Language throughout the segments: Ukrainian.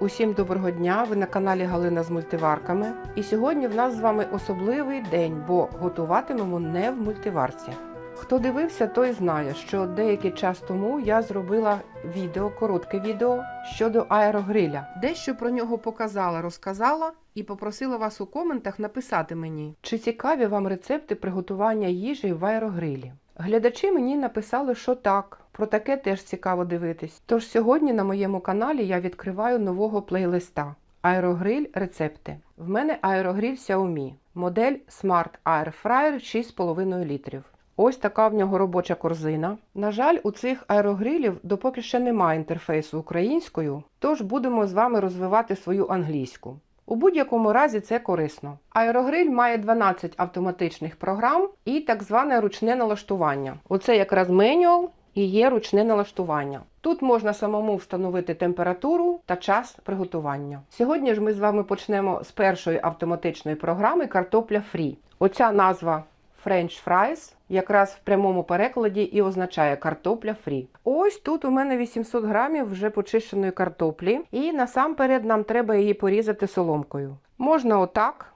Усім доброго дня! Ви на каналі Галина з мультиварками. І сьогодні в нас з вами особливий день, бо готуватимемо не в мультиварці. Хто дивився, той знає, що деякий час тому я зробила відео, коротке відео щодо аерогриля. Дещо про нього показала, розказала і попросила вас у коментах написати мені, чи цікаві вам рецепти приготування їжі в аерогрилі. Глядачі мені написали, що так. Про таке теж цікаво дивитись. Тож сьогодні на моєму каналі я відкриваю нового плейлиста Аерогриль рецепти. В мене аерогриль Xiaomi, модель Smart Air Fryer 6,5 літрів. Ось така в нього робоча корзина. На жаль, у цих аерогрилів допоки ще немає інтерфейсу українською, тож будемо з вами розвивати свою англійську. У будь-якому разі це корисно. Аерогриль має 12 автоматичних програм і так зване ручне налаштування. Оце якраз менюал і є ручне налаштування. Тут можна самому встановити температуру та час приготування. Сьогодні ж ми з вами почнемо з першої автоматичної програми картопля Free. Оця назва French fries якраз в прямому перекладі і означає картопля фрі. Ось тут у мене 800 грамів вже почищеної картоплі, і насамперед нам треба її порізати соломкою. Можна отак.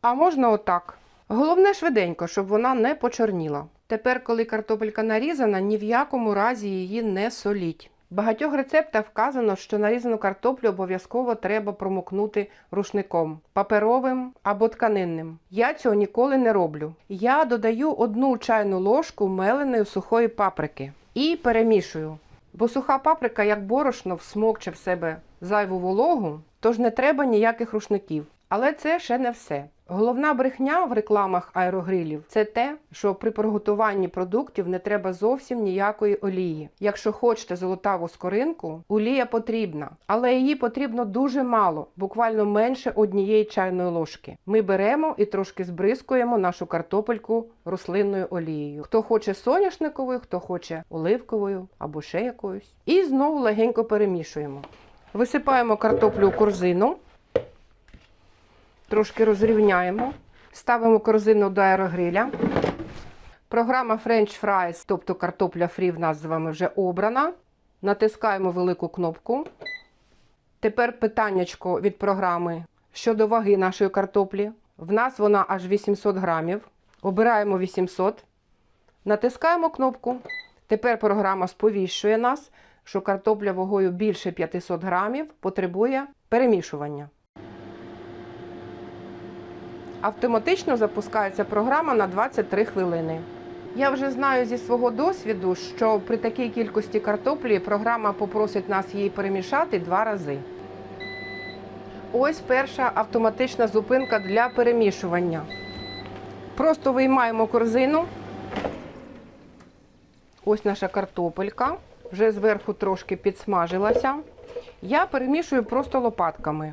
А можна отак. Головне швиденько, щоб вона не почорніла. Тепер, коли картопелька нарізана, ні в якому разі її не соліть. В багатьох рецептах вказано, що нарізану картоплю обов'язково треба промокнути рушником паперовим або тканинним. Я цього ніколи не роблю. Я додаю одну чайну ложку меленої сухої паприки і перемішую. Бо суха паприка, як борошно, всмокче в себе зайву вологу, тож не треба ніяких рушників. Але це ще не все. Головна брехня в рекламах аерогрилів це те, що при приготуванні продуктів не треба зовсім ніякої олії. Якщо хочете золотаву скоринку, олія потрібна, але її потрібно дуже мало, буквально менше однієї чайної ложки. Ми беремо і трошки збризкуємо нашу картопельку рослинною олією. Хто хоче соняшниковою, хто хоче оливковою або ще якоюсь. І знову легенько перемішуємо. Висипаємо картоплю у корзину. Трошки розрівняємо. Ставимо корзину до аерогриля. Програма French Fries, тобто картопля фрі, в нас з вами вже обрана. Натискаємо велику кнопку. Тепер питаннячко від програми щодо ваги нашої картоплі. В нас вона аж 800 грамів. Обираємо 800. Натискаємо кнопку. Тепер програма сповіщує нас, що картопля вагою більше 500 грамів потребує перемішування. Автоматично запускається програма на 23 хвилини. Я вже знаю зі свого досвіду, що при такій кількості картоплі програма попросить нас її перемішати два рази. Ось перша автоматична зупинка для перемішування. Просто виймаємо корзину. Ось наша картопелька. Вже зверху трошки підсмажилася. Я перемішую просто лопатками.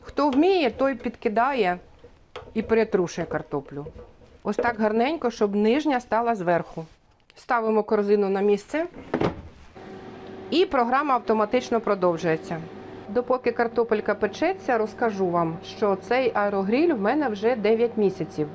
Хто вміє, той підкидає і перетрушує картоплю. Ось так гарненько, щоб нижня стала зверху. Ставимо корзину на місце, і програма автоматично продовжується. Допоки картопелька печеться, розкажу вам, що цей аерогріль в мене вже 9 місяців.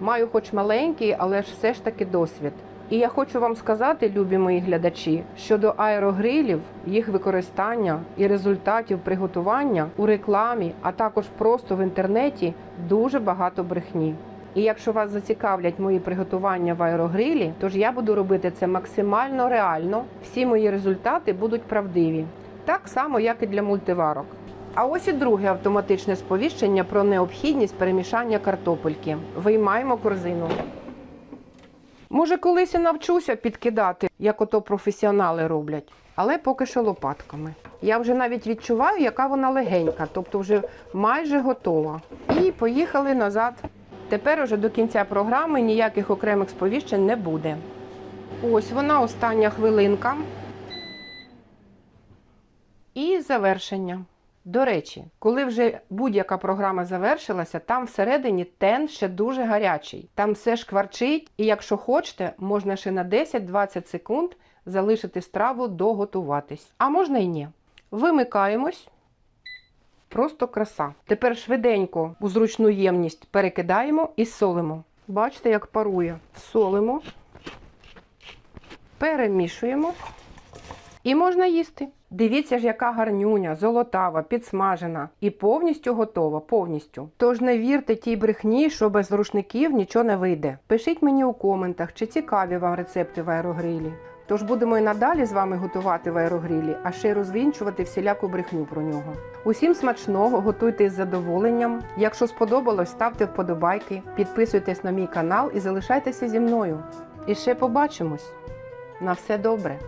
Маю хоч маленький, але ж все ж таки досвід. І я хочу вам сказати, любі мої глядачі, щодо аерогрилів, їх використання і результатів приготування у рекламі, а також просто в інтернеті дуже багато брехні. І якщо вас зацікавлять мої приготування в аерогрилі, тож я буду робити це максимально реально. Всі мої результати будуть правдиві, так само, як і для мультиварок. А ось і друге автоматичне сповіщення про необхідність перемішання картопельки. Виймаємо корзину. Може, колись і навчуся підкидати, як ото професіонали роблять, але поки що лопатками. Я вже навіть відчуваю, яка вона легенька, тобто вже майже готова. І поїхали назад. Тепер уже до кінця програми ніяких окремих сповіщень не буде. Ось вона остання хвилинка. І завершення. До речі, коли вже будь-яка програма завершилася, там всередині тен ще дуже гарячий. Там все шкварчить, і якщо хочете, можна ще на 10-20 секунд залишити страву доготуватись. А можна і ні. Вимикаємось. Просто краса. Тепер швиденько у зручну ємність перекидаємо і солимо. Бачите, як парує. Солимо, перемішуємо і можна їсти. Дивіться ж, яка гарнюня, золотава, підсмажена і повністю готова, повністю. Тож не вірте тій брехні, що без рушників нічого не вийде. Пишіть мені у коментах, чи цікаві вам рецепти в аерогрилі. Тож будемо і надалі з вами готувати в аерогрилі, а ще розвінчувати всіляку брехню про нього. Усім смачного, готуйте із задоволенням. Якщо сподобалось, ставте вподобайки, підписуйтесь на мій канал і залишайтеся зі мною. І ще побачимось. На все добре!